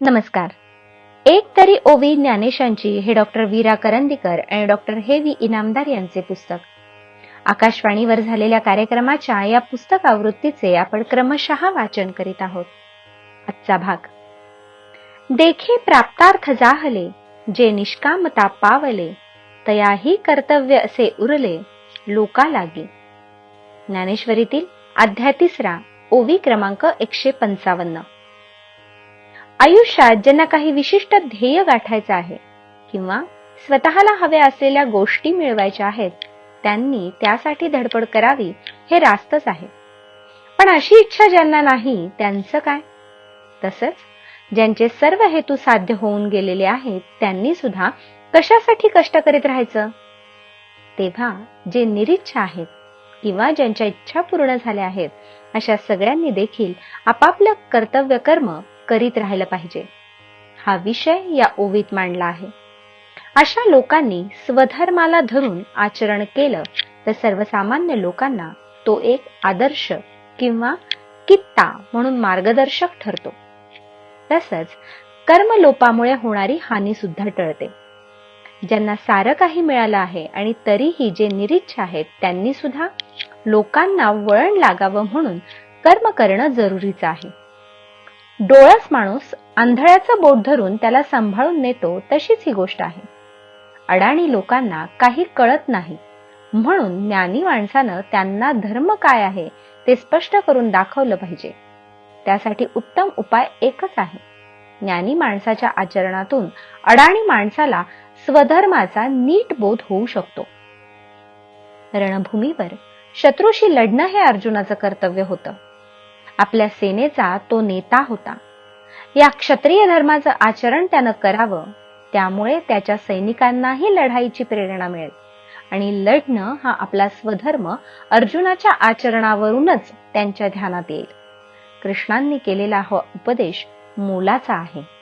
नमस्कार. एक तरी ओवी ज्ञानेशांची हे डॉक्टर वीरा करंदीकर आणि डॉक्टर हेवी इनामदार यांचे पुस्तक. आकाशवाणीवर झालेल्या कार्यक्रमाच्या या पुस्तक आवृत्तीचे आपण क्रमशः वाचन करीत आहोत. आजचा भाग. देखे प्राप्तार्थ जाहले जे निष्कामता पावले तयाही कर्तव्य असे उरले लोका लागी. ज्ञानेश्वरीतील अध्याय तिसरा ओवी क्रमांक एकशे पंचावन्न. आयुष्यात ज्यांना काही विशिष्ट ध्येय गाठायचं आहे किंवा स्वतःला हव्या असलेल्या गोष्टी मिळवायच्या आहेत त्यांनी त्यासाठी धडपड करावी हे रास्तच आहे. पण अशी इच्छा ज्यांना नाही त्यांचं काय? तसंच ज्यांचे सर्व हेतू साध्य होऊन गेलेले आहेत त्यांनी सुद्धा कशासाठी कष्ट करीत राहायचं? तेव्हा जे निरीच्छा आहेत किंवा ज्यांच्या इच्छा पूर्ण झाल्या आहेत अशा सगळ्यांनी देखील आपापलं कर्तव्य कर्म करीत राहिलं पाहिजे. हा विषय या ओवीत मांडला आहे. अशा लोकांनी स्वधर्माला धरून आचरण केलं तर सर्वसामान्य लोकांना तो एक आदर्श किंवा कित्ता म्हणून मार्गदर्शक ठरतो. तसंच कर्मलोपामुळे होणारी हानी सुद्धा टळते. ज्यांना सारं काही मिळालं आहे आणि तरीही जे निरीच्छ आहेत त्यांनी सुद्धा लोकांना वळण लागावं म्हणून कर्म करणं जरुरीचं आहे. डोळस माणूस आंधळ्याचं बोट धरून त्याला सांभाळून नेतो तशीच ही गोष्ट आहे. अडाणी लोकांना काही कळत नाही. म्हणून ज्ञानी माणसानं त्यांना धर्म काय आहे ते स्पष्ट करून दाखवलं पाहिजे. त्यासाठी उत्तम उपाय एकच आहे. ज्ञानी माणसाच्या आचरणातून अडाणी माणसाला स्वधर्माचा नीट बोध होऊ शकतो. रणभूमीवर शत्रूशी लढणं हे अर्जुनाचं कर्तव्य होतं. आपल्या सेनेचा तो नेता होता. या क्षत्रिय धर्माचं आचरण त्यानं करावं त्यामुळे त्याच्या सैनिकांनाही लढाईची प्रेरणा मिळेल. आणि लढणं हा आपला स्वधर्म अर्जुनाच्या आचरणावरूनच त्यांच्या ध्यानात येईल. कृष्णांनी केलेला हा उपदेश मोलाचा आहे.